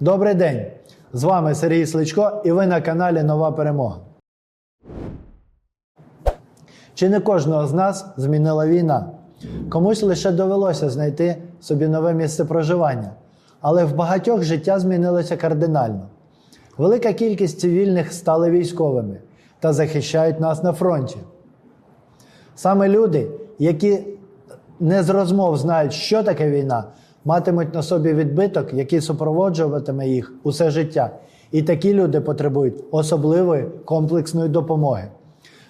Добрий день! З вами Сергій Сличко і ви на каналі Нова Перемога. Чи не кожного з нас змінила війна? Комусь лише довелося знайти собі нове місце проживання, але в багатьох життя змінилося кардинально. Велика кількість цивільних стали військовими та захищають нас на фронті. Саме люди, які не з розмов знають, що таке війна, матимуть на собі відбиток, який супроводжуватиме їх усе життя. І такі люди потребують особливої комплексної допомоги.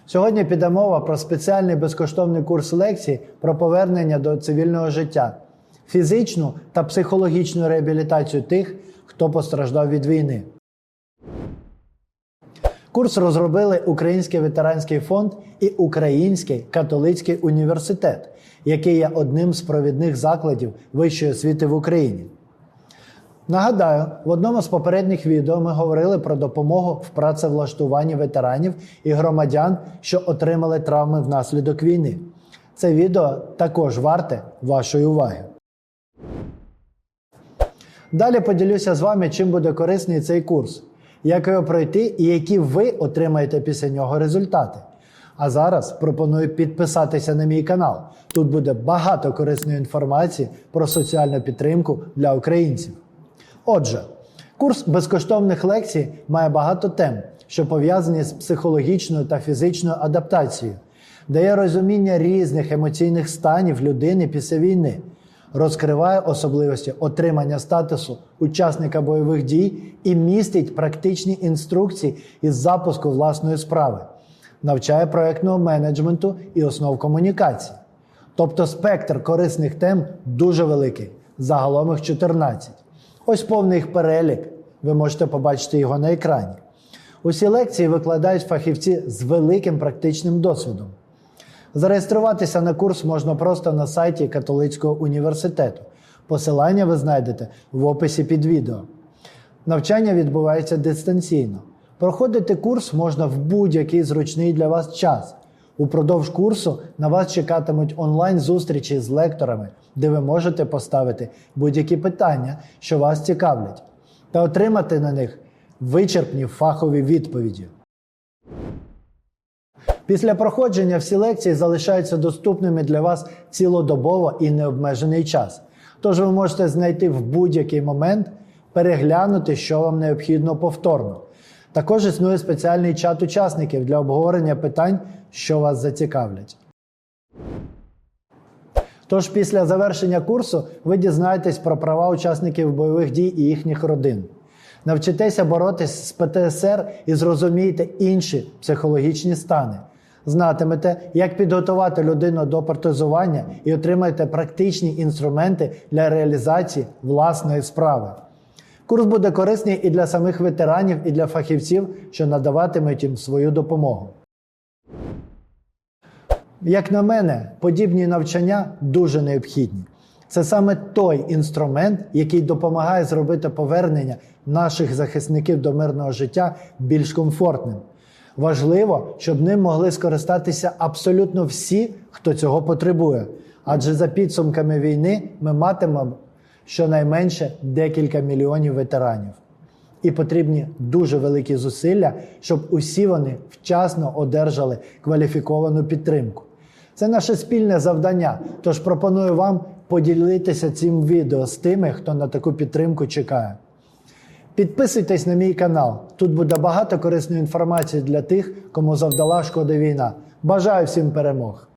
Сьогодні піде мова про спеціальний безкоштовний курс лекцій про повернення до цивільного життя, фізичну та психологічну реабілітацію тих, хто постраждав від війни. Курс розробили Український ветеранський фонд і Український католицький університет, який є одним з провідних закладів вищої освіти в Україні. Нагадаю, в одному з попередніх відео ми говорили про допомогу в працевлаштуванні ветеранів і громадян, що отримали травми внаслідок війни. Це відео також варте вашої уваги. Далі поділюся з вами, чим буде корисний цей курс, як його пройти і які ви отримаєте після нього результати. А зараз пропоную підписатися на мій канал. Тут буде багато корисної інформації про соціальну підтримку для українців. Отже, курс безкоштовних лекцій має багато тем, що пов'язані з психологічною та фізичною адаптацією, дає розуміння різних емоційних станів людини після війни, розкриває особливості отримання статусу учасника бойових дій і містить практичні інструкції із запуску власної справи, навчає проєктного менеджменту і основ комунікації. Тобто спектр корисних тем дуже великий, загалом їх 14. Ось повний їх перелік, ви можете побачити його на екрані. Усі лекції викладають фахівці з великим практичним досвідом. Зареєструватися на курс можна просто на сайті Католицького університету. Посилання ви знайдете в описі під відео. Навчання відбувається дистанційно. Проходити курс можна в будь-який зручний для вас час. Упродовж курсу на вас чекатимуть онлайн-зустрічі з лекторами, де ви можете поставити будь-які питання, що вас цікавлять, та отримати на них вичерпні фахові відповіді. Після проходження всі лекції залишаються доступними для вас цілодобово і необмежений час. Тож ви можете знайти в будь-який момент, переглянути, що вам необхідно повторно. Також існує спеціальний чат учасників для обговорення питань, що вас зацікавлять. Тож після завершення курсу ви дізнаєтесь про права учасників бойових дій і їхніх родин. Навчитеся боротись з ПТСР і зрозумієте інші психологічні стани. Знатимете, як підготувати людину до протезування і отримаєте практичні інструменти для реалізації власної справи. Курс буде корисний і для самих ветеранів, і для фахівців, що надаватимуть їм свою допомогу. Як на мене, подібні навчання дуже необхідні. Це саме той інструмент, який допомагає зробити повернення наших захисників до мирного життя більш комфортним. Важливо, щоб ним могли скористатися абсолютно всі, хто цього потребує. Адже за підсумками війни ми матимемо щонайменше декілька мільйонів ветеранів. І потрібні дуже великі зусилля, щоб усі вони вчасно одержали кваліфіковану підтримку. Це наше спільне завдання. Тож пропоную вам поділитися цим відео з тими, хто на таку підтримку чекає. Підписуйтесь на мій канал. Тут буде багато корисної інформації для тих, кому завдала шкода війна. Бажаю всім перемог!